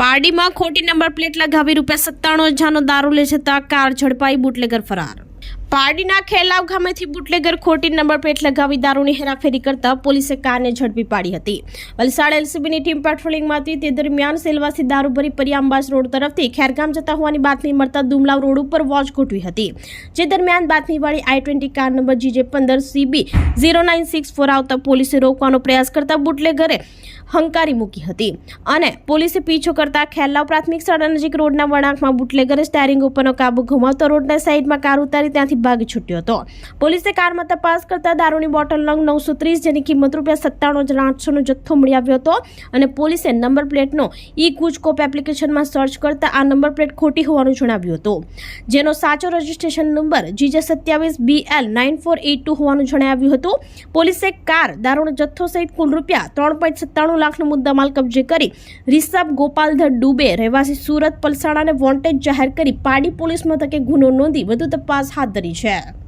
પારડીમાં ખોટી number plate લગાવી રૂપિયા સત્તાણું હજારનો દારૂ લે જતા કાર ઝડપાઈ બુટલેગર ફરાર. પારડીના ખેલાવ ગામેથી બુટલેગર ખોટી નંબર પ્લેટ લગાવી દારૂની હેરાફેરી કરતા પોલીસે કારને ઝડપી પાડી હતી. વલસાડ એલસીબીની ટીમ પેટ્રોલિંગમાં હતી. તે દરમિયાન સેલવાસી દારૂ ભરી પરિયાંબાસ રોડ તરફથી ખેરગામ જતા હોવાની બાતમી મળતા દુમલાવ રોડ ઉપર વોચ ગોઠવી હતી. જે દરમિયાન બાતમીવાળી I twenty car number G J પંદર C B zero nine six four આવતા પોલીસે રોકવાનો પ્રયાસ કરતા બુટલેગરે હંકારી મૂકી હતી અને પોલીસે પીછો કરતા ખેલાવ પ્રાથમિક શાળા નજીક રોડના વળાંકમાં બુટલેગરે સ્ટેરિંગ ઉપરનો કાબુ ગુમાવતો રોડના સાઈડમાં કાર ઉતારી ત્યાંથી ભાગી છૂટ્યો હતો. પોલીસે કારમાં તપાસ કરતા દારૂની બોટલ નંગ નવસો ત્રીસ જેની કિંમત રૂપિયા સત્તાણું હજાર આઠસોનો જથ્થો મળી આવ્યો હતો અને પોલીસે નંબર પ્લેટનો ઈ ગુજકોપ એપ્લિકેશનમાં સર્ચ કરતા આ નંબર પ્લેટ ખોટી હોવાનું જણાવ્યું હતું. જેનો સાચો રજિસ્ટ્રેશન નંબર જીજે સત્યાવીસ B L nine four eight two હોવાનું જણાવ્યું હતું. પોલીસે કાર, દારૂનો જથ્થો સહિત કુલ રૂપિયા ત્રણ પોઈન્ટ સત્તાણું લાખનો મુદ્દામાલ કબજે કરી રિષભ ગોપાલધર ડુબે, રહેવાસી સુરત, પલસાણાને વોન્ટેજ જાહેર કરી પાડી પોલીસ મથકે ગુનો નોંધી વધુ તપાસ હાથ ધરી 的确。